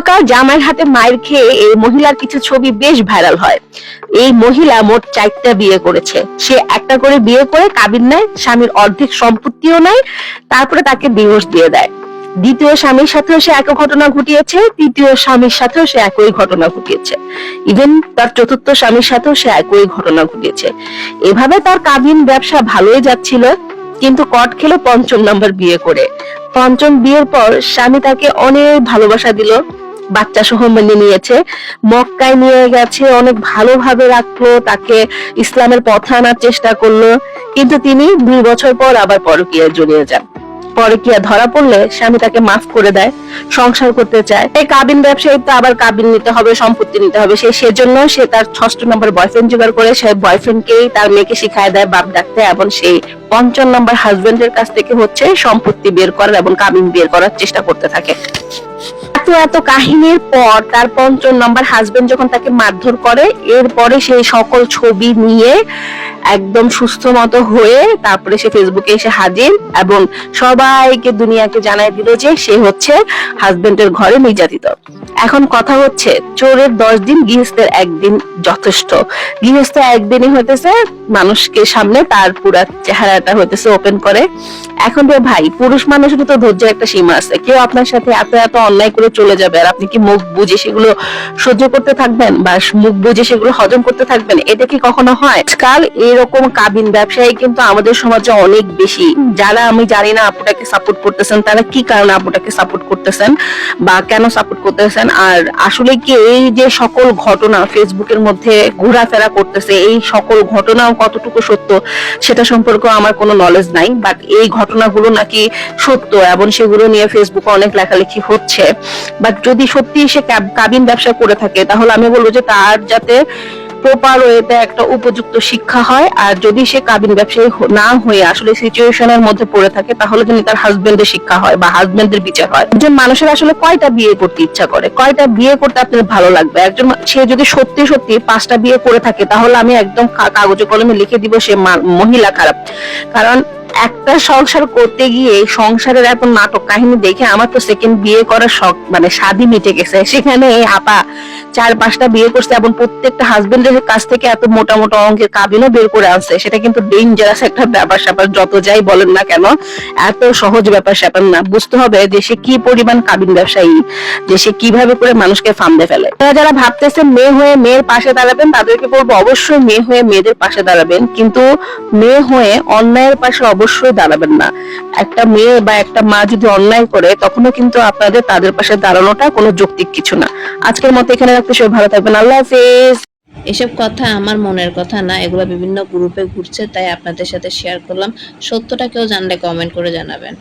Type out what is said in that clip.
গতকাল জামাইয়ের হাতে মায়ের খেয়ে এই মহিলার কিছু ছবি বেশ ভাইরাল হয়। এই মহিলা মোট চারটা বিয়ে করেছে। সে একটা করে বিয়ে করে কাবিন নেয় স্বামীর অর্ধেক সম্পত্তিও নেয় তারপরে তাকে ডিভোর্স দিয়ে দেয়। দ্বিতীয় স্বামীর সাথেও সে একই ঘটনা ঘটিয়েছে, তৃতীয় স্বামীর সাথেও সে একই ঘটনা ঘটিয়েছে। ইভেন তার চতুর্থ স্বামীর সাথেও সে একই ঘটনা ঘটিয়েছে। এভাবে তার কাবিন ব্যবসা ভালোই যাচ্ছিল, কিন্তু কট খেলো পঞ্চম নাম্বার বিয়ে করে। পঞ্চম বিয়ের পর স্বামী তাকে অনেক ভালোবাসা দিল। বাচ্চা সহ মেনে নিয়েছে। মক্কায় নিয়ে গেছে, অনেক ভালোভাবে রাখল, তাকে ইসলামের পথে আনার চেষ্টা করল। কিন্তু তিনি দুই বছর পর আবার পরকীয়ায় জড়িয়ে যান। পরকীয়া ধরা পড়লে স্বামী তাকে মাফ করে দেয়, সংসার করতে চায়। এই কাবিন ব্যবসায়ী তো আবার কাবিন নিতে হবে, সম্পত্তি নিতে হবে। সে সেজন্য সে তার ষষ্ঠ নম্বর বয়ফ্রেন্ড জোগাড় করে, সে বয়ফ্রেন্ডকেই তার মেয়েকে শিখায় দেয়, বাপ ডাকতে, এবং সেই পঞ্চম নম্বর হাজবেন্ডের কাছ থেকে হচ্ছে সম্পত্তি বের করার এবং কাবিন বের করার চেষ্টা করতে থাকে। এত কাহিনীর পর তার পঞ্চম নাম্বার হাজবেন্ড যখন তাকে মারধর করে, এরপরে সেই সকল ছবি নিয়ে একদম সুস্থ মতো হয়ে তারপরে সে ফেসবুকে এসে হাজির এবং সবাইকে দুনিয়াকে জানাই দিল যে সে হচ্ছে হাজবেন্ডের ঘরে নির্যাতিত। এখন কথা হচ্ছে, চোরের দশ দিন গৃহস্থের একদিন যথেষ্ট। গৃহস্থ একদিনই হইতেছে, মানুষকে সামনে তার পুরা চেহারাটা হইতেছে ওপেন করে। এখন রে ভাই, পুরুষ মানুষের তো ধৈর্যের একটা সীমা আছে। কেউ আপনার সাথে এত এত অন্যায় করে চলে যাবে আর আপনি কি মুখ বুঝে সেগুলো সহ্য করতে থাকবেন বা মুখ বুঝে সেগুলো হজম করতে থাকবেন? এটা কি কখনো হয়? আজকাল এরকম কাবিন ব্যবসায়ী কিন্তু আমাদের সমাজে অনেক বেশি। যারা আমি জানি না আপুটাকে সাপোর্ট করতেছেন, তারা কি কারণে আপুটাকে সাপোর্ট করতেছেন বা কেন সাপোর্ট করতেছেন? আর আসলে কি এই যে সকল ঘটনা ফেসবুকের মধ্যে ঘোরাফেরা করতেছে, এই সকল ঘটনাও কতটুকু সত্য সেটা সম্পর্কে আমার কোনো নলেজ নাই বাট এই ঘটনাগুলো নাকি সত্য এবং সেগুলো নিয়ে ফেসবুকে অনেক লেখালেখি হচ্ছে। বাট যদি সত্যি সে কাবিন ব্যবসা করে থাকে, তাহলে আমি বলব যে তার যাতে প্রপার ওয়েতে একটা উপযুক্ত শিক্ষা হয়, আর যদি সে কাবিন ব্যবসায়ী না হয়ে আসলে সিচুয়েশনের মধ্যে পড়ে থাকে, তাহলে যদি তার হাজবেন্ডের শিক্ষা হয় বা হাজবেন্ডের বিচার হয়। একজন মানুষের আসলে কয়টা বিয়ে করতে ইচ্ছা করে? কয়টা বিয়ে করতে আপনার ভালো লাগবে? একজন সে যদি সত্যি সত্যি পাঁচটা বিয়ে করে থাকে, তাহলে আমি একদম কাগজে কলমে লিখে দিব সে মহিলা খারাপ। কারণ একটা সংসার করতে গিয়ে সংসারের এত নাটক কাহিনী দেখে আমার তো সেকেন্ড বিয়ে করার শখ মানে স্বাদই মিটে গেছে। সেখানে এই আপা চার পাঁচটা বিয়ে করছে এবং প্রত্যেকটা হাজবেন্ডের কাছ থেকে এত মোটা মোটা অঙ্কের কাবিনও বের করে আনছে। সেটা কিন্তু ডেঞ্জারাস একটা ব্যাপার স্যাপার, যত যাই বলেন না কেন, এত সহজ ব্যাপার স্যাপার না। বুঝতে হবে যে সে কি পরিমাণ কাবিন ব্যবসায়ী, যে সে কীভাবে করে মানুষকে ফান্দে ফেলে। তারা যারা ভাবতেছেন মেয়ে হয়ে মেয়ের পাশে দাঁড়াবেন, তাদেরকে বলব অবশ্যই মেয়ে হয়ে মেয়েদের পাশে দাঁড়াবেন, কিন্তু মেয়ে হয়ে অন্যায়ের পাশে অবশ্যই দাঁড়াবেন না। একটা মেয়ে বা একটা মা যদি অন্যায় করে, তখনও কিন্তু আপনাদের তাদের পাশে দাঁড়ানোটা কোনো যৌক্তিক কিছু না। আজকের মতো এখানে রাখতে সবাই ভালো থাকবেন। আল্লাহ হাফিজ। এসব কথা আমার মনের কথা না, এগুলো বিভিন্ন গ্রুপে ঘুরছে, তাই আপনাদের সাথে শেয়ার করলাম। সত্যটা কেউ জানলে কমেন্ট করে জানাবেন।